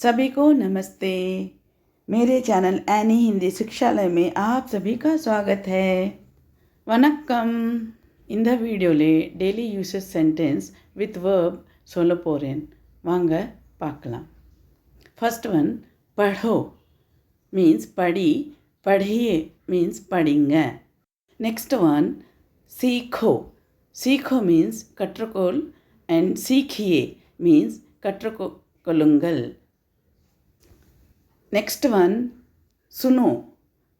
सभी को नमस्ते। मेरे चैनल एनी हिंदी शिक्षालय में आप सभी का स्वागत है। வணக்கம் இந்த வீடியோலே daily uses sentence with verb சொல்ல போகிறேன் வாங்க பார்க்கலாம் ஃபர்ஸ்ட் ஒன் படோ மீன்ஸ் படி படியே மீன்ஸ் படிங்க நெக்ஸ்ட் ஒன் சீக்கோ சீக்கோ மீன்ஸ் கற்றுக்கொள் அண்ட் சீக்கியே மீன்ஸ் கற்றுக்கொள்ளுங்கள் கொள்ளுங்கள் நெக்ஸ்ட் ஒன் சுனோ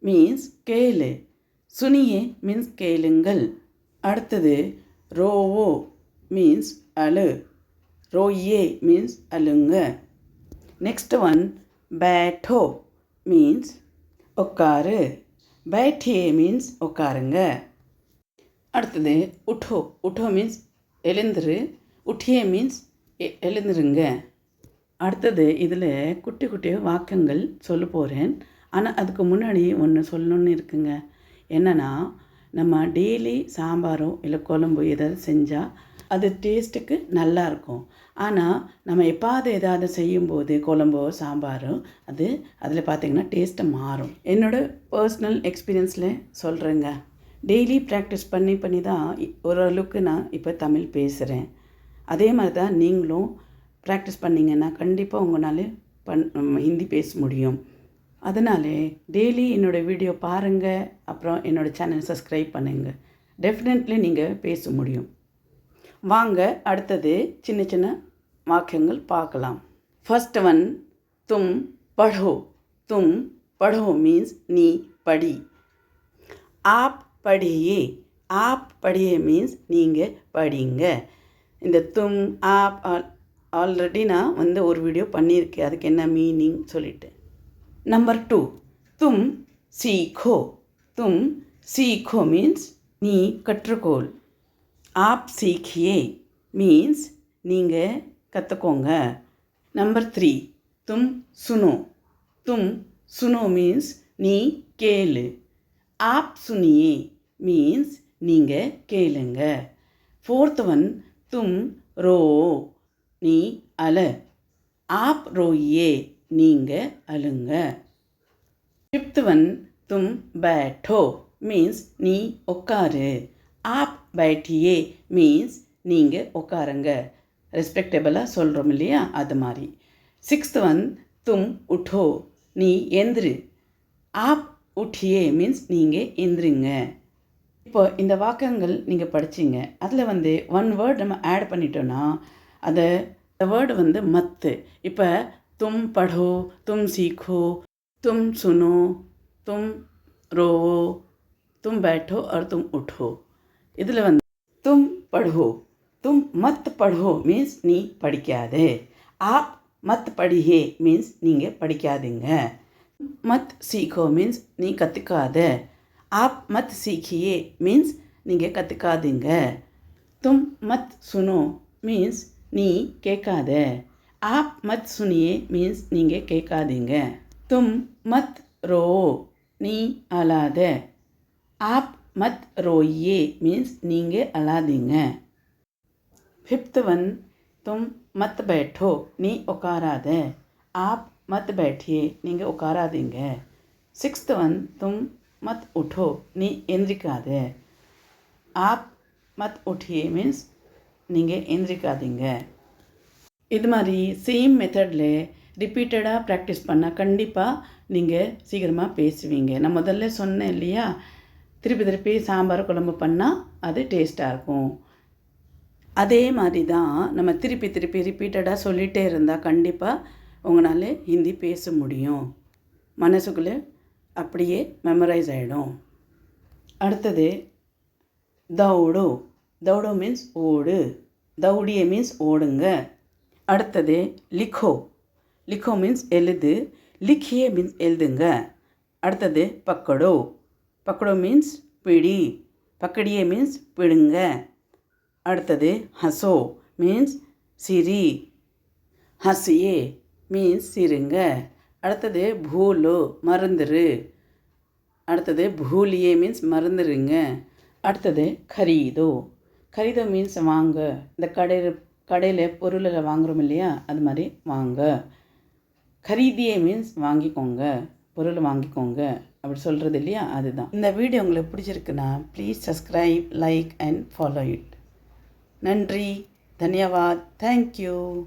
மீன்ஸ் கேளு. சுனியே மீன்ஸ் கேளுங்கள். அடுத்தது ரோவோ மீன்ஸ் அழு. ரோயே மீன்ஸ் அழுங்க. நெக்ஸ்ட் ஒன் பேட்டோ மீன்ஸ் உட்காரு. பேட்டியே மீன்ஸ் உட்காருங்க. அடுத்தது உட்டோ. உட்டோ மீன்ஸ் எழுந்துரு. உட்டியே மீன்ஸ் எழுந்துருங்க. அடுத்தது இதில் குட்டி குட்டி வாக்கியங்கள் சொல்ல போகிறேன். ஆனால் அதுக்கு முன்னாடி ஒன்று சொல்லணுன்னு இருக்குங்க. என்னென்னா நம்ம டெய்லி சாம்பாரோ இல்லை குழம்பு ஏதாவது செஞ்சால் அது டேஸ்ட்டுக்கு நல்லா இருக்கும். ஆனால் நம்ம எப்பாவது ஏதாவது செய்யும்போது குழம்போ சாம்பாரோ அது அதில் பார்த்திங்கன்னா டேஸ்ட்டை மாறும். என்னோடய பர்சனல் எக்ஸ்பீரியன்ஸில் சொல்கிறேங்க. டெய்லி ப்ராக்டிஸ் பண்ணி பண்ணி தான் ஓரளவுக்கு நான் இப்போ தமிழ் பேசுகிறேன். அதே மாதிரி தான் நீங்களும் ப்ராக்டிஸ் பண்ணிங்கன்னா கண்டிப்பாக உங்களால் பண் ஹிந்தி பேச முடியும். அதனாலே டெய்லி என்னோடய வீடியோ பாருங்கள் அப்புறம் என்னோடய சேனல் சப்ஸ்கிரைப் பண்ணுங்கள் டெஃபினெட்லி நீங்கள் பேச முடியும். வாங்க அடுத்தது சின்ன சின்ன வாக்கியங்கள் பார்க்கலாம். ஃபர்ஸ்ட் ஒன் தும் படோ. தும் படோ மீன்ஸ் நீ படி. ஆப் படியே. ஆப் படியே மீன்ஸ் நீங்கள் படிங்க. இந்த தும் ஆப் ஆல்ரெடி நான் வந்து ஒரு வீடியோ பண்ணியிருக்கேன். அதுக்கு என்ன மீனிங் சொல்லிட்டு. நம்பர் டூ தும் சீக்கோ தும் சீக்கோ மீன்ஸ் நீ கற்றுக்கோள். ஆப் சீக்கியே மீன்ஸ் நீங்கள் கற்றுக்கோங்க நம்பர் த்ரீ தும் சுனோ. தும் சுனோ மீன்ஸ் நீ கேளு. ஆப் சுனியே மீன்ஸ் நீங்கள் கேளுங்க. ஃபோர்த் ஒன் தும் ரோ. அதனால் ஆப் ரோயே நீங்கள் அழுங்க. ஃபிஃப்த் ஒன் தும் பேட்டோ மீன்ஸ் நீ உட்காரு ஆப் பேட்டியே மீன்ஸ் நீங்கள் உட்காருங்க ரெஸ்பெக்டபிளாக சொல்கிறோம் இல்லையா? அது மாதிரி. சிக்ஸ்த் ஒன் தும் உட்டோ நீ எந்திரு. ஆப் உட்டியே மீன்ஸ் நீங்கள் எந்திரிங்க. இப்போ இந்த வாக்கங்கள் நீங்கள் படிச்சிங்க. அதில் வந்து ஒன் வேர்ட் நம்ம ஆட் பண்ணிட்டோன்னா அதை த வேர்டு வந்து மத்து இப்போ தும் படோ தும் सीखो तुम सुनो तुम रोवो तुम बैठो और तुम उठो இதில் வந்து தும் படோ தும் மத் படோ மீன்ஸ் நீ படிக்காதே ஆப் மத் படிஹே மீன்ஸ் நீங்கள் படிக்காதீங்க மத் சீக்கோ மீன்ஸ் நீ கற்றுக்காத ஆப் மத் சீக்கியே மீன்ஸ் நீங்கள் கற்றுக்காதீங்க तुम मत सुनो मीन्स நீ கேட்காத. ஆப் மத் சுனியே மீன்ஸ் நீங்கள் கேட்காதீங்க. தும் மத் ரோ நீ அழாத. ஆப் மத் ரோயே மீன்ஸ் நீங்கள் அழாதீங்க. ஃபிஃப்த் ஒன் தும் மத் பேட்டோ நீ உட்காராத ஆப் மத் பேட்டியே நீங்கள் உட்காராதீங்க சிக்ஸ்த் ஒன் தும் மத் உठो நீ எந்திரிக்காத. ஆப் மத் உঠিயே மீன்ஸ் நீங்கள் எந்திரிக்காதீங்க. இது மாதிரி சேம் மெத்தடில் ரிப்பீட்டடாக ப்ராக்டிஸ் பண்ணால் கண்டிப்பாக நீங்கள் சீக்கிரமாக பேசுவீங்க. நான் முதல்ல சொன்னேன் இல்லையா? திருப்பி திருப்பி சாம்பார் குழம்பு பண்ணால் அது டேஸ்ட்டாக இருக்கும். அதே மாதிரி தான் நம்ம திருப்பி திருப்பி ரிப்பீட்டடாக சொல்லிகிட்டே இருந்தால் கண்டிப்பாக உங்களால் ஹிந்தி பேச முடியும். மனசுக்குள்ளே அப்படியே மெமரைஸ் ஆகிடும் அடுத்தது தௌடோ. தௌடோ மீன்ஸ் ஓடு. தௌடிய மீன்ஸ் ஓடுங்க. அடுத்தது லிக்கோ. லிக்கோ மீன்ஸ் எழுது. லிக்கியே மீன்ஸ் எழுதுங்க. அடுத்தது பக்கடோ. பக்கடோ மீன்ஸ் பிடி. பக்கடியே மீன்ஸ் பிடுங்க. அடுத்தது ஹசோ மீன்ஸ் சிரி. ஹசியே மீன்ஸ் சிறுங்க. அடுத்தது பூலோ மருந்துரு. அடுத்தது பூலியே மீன்ஸ் மருந்துருங்க. அடுத்தது கரீதோ. கரிதோ மீன்ஸ் வாங்க. இந்த கடையில் கடையில் பொருளில் வாங்குகிறோம் இல்லையா? அது மாதிரி வாங்க. கரீதியே மீன்ஸ் வாங்கிக்கோங்க. பொருள் வாங்கிக்கோங்க. அப்படி சொல்கிறது இல்லையா? அதுதான். இந்த வீடியோ உங்களுக்கு பிடிச்சிருக்குன்னா please subscribe like and follow it நன்றி. தன்யவாத். Thank you